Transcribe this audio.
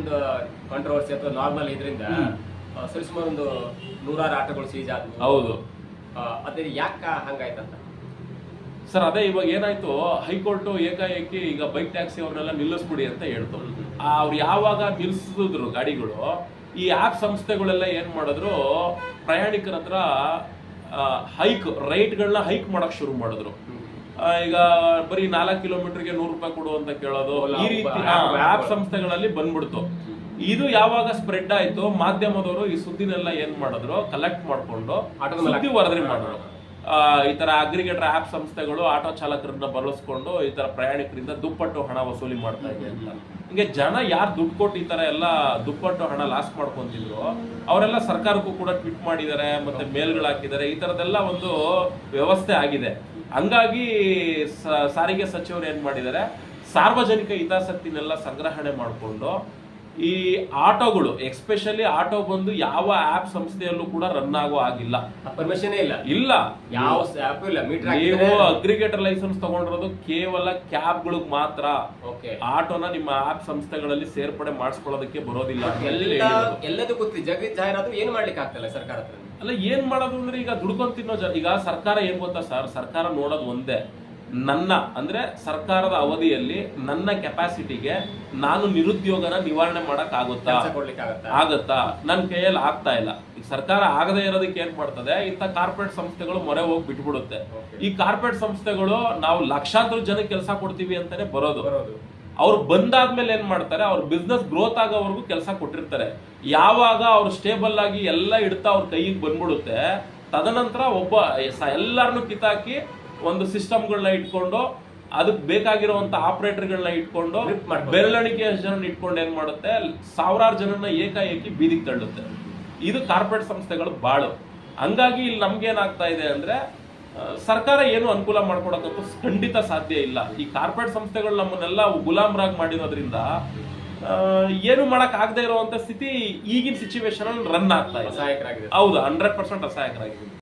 ಒಂದು ಕಾಂಟ್ರವರ್ಸಿ ಅಥವಾ ನಾರ್ಮಲ್ ಇದರಿಂದ. ಸರಿಸುಮಾರು ಒಂದು ನೂರಾರು ಆಟಗಳು ಸೀಜ್ ಆದ್ವು. ಹೌದು. ಅದೇ ಯಾಕ ಹಂಗಾಯ್ತಂತ? ಸರ್ ಅದೇ ಇವಾಗ ಏನಾಯ್ತು ಹೈಕೋರ್ಟ್ ಏಕಾಏಕಿ ಈಗ ಬೈಕ್ ಟ್ಯಾಕ್ಸಿ ಅವ್ರನ್ನೆಲ್ಲ ನಿಲ್ಲಿಸ್ಬಿಡಿ ಅಂತ ಹೇಳ್ತು. ಅವ್ರು ಯಾವಾಗ ನಿಲ್ಲಿಸಿದ್ರು ಗಾಡಿಗಳು ಈ ಆಪ್ ಸಂಸ್ಥೆಗಳೆಲ್ಲ ಏನ್ ಮಾಡಿದ್ರು ಪ್ರಯಾಣಿಕರ ಹತ್ರ ಹೈಕ್ ರೈಟ್ಗಳನ್ನ ಹೈಕ್ ಮಾಡಕ್ ಶುರು ಮಾಡಿದ್ರು. ಈಗ ಬರೀ ನಾಲ್ಕು ಕಿಲೋಮೀಟರ್ಗೆ ನೂರು ರೂಪಾಯಿ ಕೊಡು ಅಂತ ಕೇಳೋದು ಈ ರೀತಿ ಆಪ್ ಸಂಸ್ಥೆಗಳಲ್ಲಿ ಬಂದ್ಬಿಡ್ತು. ಇದು ಯಾವಾಗ ಸ್ಪ್ರೆಡ್ ಆಯ್ತು ಮಾಧ್ಯಮದವರು ಈ ಸುದ್ದಿನೆಲ್ಲ ಏನ್ ಮಾಡಿದ್ರು ಕಲೆಕ್ಟ್ ಮಾಡ್ಕೊಂಡು ಸುದ್ದಿ ವರದಿ ಮಾಡಿದ್ರು. ಈ ತರ ಅಗ್ರಿಗೇಟರ್ ಆಪ್ ಸಂಸ್ಥೆಗಳು ಆಟೋ ಚಾಲಕರನ್ನ ಬಳಸ್ಕೊಂಡು ಈ ತರ ಪ್ರಯಾಣಿಕರಿಂದ ದುಪ್ಪಟ್ಟು ಹಣ ವಸೂಲಿ ಮಾಡ್ತಾ ಇದೆ ಅಂತ. ಹಿಂಗೆ ಜನ ಯಾರು ದುಡ್ಡು ಕೊಟ್ಟು ಈ ತರ ಎಲ್ಲ ದುಪ್ಪಟ್ಟು ಹಣ ಲಾಸ್ ಮಾಡ್ಕೊತಿದ್ರು ಅವರೆಲ್ಲ ಸರ್ಕಾರಕ್ಕೂ ಕೂಡ ಟ್ವೀಟ್ ಮಾಡಿದ್ದಾರೆ, ಮತ್ತೆ ಮೇಲ್ಗಳು ಹಾಕಿದ್ದಾರೆ, ಈ ತರದೆಲ್ಲ ಒಂದು ವ್ಯವಸ್ಥೆ ಆಗಿದೆ. ಹಂಗಾಗಿ ಸಾರಿಗೆ ಸಚಿವರು ಏನ್ ಮಾಡಿದ್ದಾರೆ, ಸಾರ್ವಜನಿಕ ಹಿತಾಸಕ್ತಿನೆಲ್ಲ ಸಂಗ್ರಹಣೆ ಮಾಡಿಕೊಂಡು ಈ ಆಟೋಗಳು ಎಕ್ಸ್ಪೆಷಲಿ ಆಟೋ ಬಂದು ಯಾವ ಆಪ್ ಸಂಸ್ಥೆಯಲ್ಲೂ ಕೂಡ ರನ್ ಆಗೋ ಆಗಿಲ್ಲ ಪರ್ಮಿಷನ್ ಇಲ್ಲ. ಇಲ್ಲ. ಯಾವ ಆಪ್ ಇಲ್ಲ ನೀವು ಅಗ್ರಿಗೇಟರ್ ಲೈಸೆನ್ಸ್ ತಗೊಂಡಿರೋದು ಕೇವಲ ಕ್ಯಾಬ್ಗಳಿಗೆ ಮಾತ್ರ. ಓಕೆ ಆಟೋನ ನಿಮ್ಮ ಆಪ್ ಸಂಸ್ಥೆಗಳಲ್ಲಿ ಸೇರ್ಪಡೆ ಮಾಡಿಸ್ಕೊಳ್ಳೋದಕ್ಕೆ ಬರೋದಿಲ್ಲ ಅಂತ ಎಲ್ಲ ಹೇಳಿರೋದು. ಎಲ್ಲದೂ ಗೊತ್ತಿ ಜಗತ್ ಜಾಹೀರಾತು ಏನು ಮಾಡ್ಲಿಕ್ಕೆ ಆಗ್ತಿಲ್ಲ ಸರ್ಕಾರ ಅಲ್ಲ ಏನ್ ಮಾಡೋದು ಅಂದ್ರೆ ಈಗ ದುಡ್ಕೊಂಡ್ ತಿನ್ನೋ ಈಗ ಸರ್ಕಾರ ಏನ್ ಗೊತ್ತಾ ಸರ್? ಸರ್ಕಾರ ನೋಡೋದು ಒಂದೇ. ನನ್ನ ಅಂದ್ರೆ ಸರ್ಕಾರದ ಅವಧಿಯಲ್ಲಿ ನನ್ನ ಕೆಪಾಸಿಟಿಗೆ ನಾನು ನಿರುದ್ಯೋಗನ ನಿವಾರಣೆ ಮಾಡಕ್ ಆಗುತ್ತಾ? ನನ್ನ ಕೈಯಲ್ಲಿ ಆಗ್ತಾ ಇಲ್ಲ. ಈಗ ಸರ್ಕಾರ ಆಗದೇ ಇರೋದಕ್ಕೆ ಏನ್ ಮಾಡ್ತದೆ? ಇಂಥ ಕಾರ್ಪೊರೇಟ್ ಸಂಸ್ಥೆಗಳು ಮೊರೆ ಹೋಗಿ ಬಿಟ್ಬಿಡುತ್ತೆ. ಈ ಕಾರ್ಪೊರೇಟ್ ಸಂಸ್ಥೆಗಳು ನಾವು ಲಕ್ಷಾಂತರ ಜನ ಕೆಲಸ ಕೊಡ್ತೀವಿ ಅಂತಾನೆ ಬರೋದು. ಅವ್ರು ಬಂದಾದ್ಮೇಲೆ ಏನ್ ಮಾಡ್ತಾರೆ? ಅವ್ರ ಬಿಸ್ನೆಸ್ ಗ್ರೋತ್ ಆಗೋವರೆಗೂ ಕೆಲಸ ಕೊಟ್ಟಿರ್ತಾರೆ. ಯಾವಾಗ ಅವ್ರು ಸ್ಟೇಬಲ್ ಆಗಿ ಎಲ್ಲ ಇಡ್ತಾ ಅವ್ರ ಕೈಗೆ ಬಂದ್ಬಿಡುತ್ತೆ ತದನಂತರ ಒಬ್ಬ ಎಲ್ಲರನ್ನು ಕಿತ್ತಾಕಿ ಒಂದು ಸಿಸ್ಟಮ್ಗಳನ್ನ ಇಟ್ಕೊಂಡು ಅದಕ್ಕೆ ಬೇಕಾಗಿರುವಂತ ಆಪರೇಟರ್ಗಳನ್ನ ಇಟ್ಕೊಂಡು Grip ಮಾಡ್ಕೊಂಡು. ಬೆರಳಿಕೆ ಜನ ಇಟ್ಕೊಂಡು ಏನ್ ಮಾಡುತ್ತೆ? ಸಾವಿರಾರು ಜನನ ಏಕಾಏಕಿ ಬೀದಿಗೆ ತಳ್ಳುತ್ತೆ. ಇದು ಕಾರ್ಪೊರೇಟ್ ಸಂಸ್ಥೆಗಳು ಬಾಳು ಹಂಗಾಗಿ ಇಲ್ಲಿ ನಮ್ಗೇನಾಗ್ತಾ ಇದೆ ಅಂದ್ರೆ ಸರ್ಕಾರ ಏನು ಅನುಕೂಲ ಮಾಡ್ಕೊಡಕ್ಕಂತೂ ಖಂಡಿತ ಸಾಧ್ಯ ಇಲ್ಲ. ಈ ಕಾರ್ಪೊರೇಟ್ ಸಂಸ್ಥೆಗಳು ನಮ್ಮನ್ನೆಲ್ಲ ಗುಲಾಮರಾಗಿ ಮಾಡಿರೋದ್ರಿಂದ ಏನು ಮಾಡಕ್ ಆಗದೆ ಇರುವಂತ ಸ್ಥಿತಿ ಈಗಿನ ಸಿಚುವೇಶನ್ ರನ್ ಆಗ್ತಾ ಇದೆ. ಹೌದು ಹಂಡ್ರೆಡ್ ಪರ್ಸೆಂಟ್ ಅಸಹಾಯಕರಾಗಿದೆ.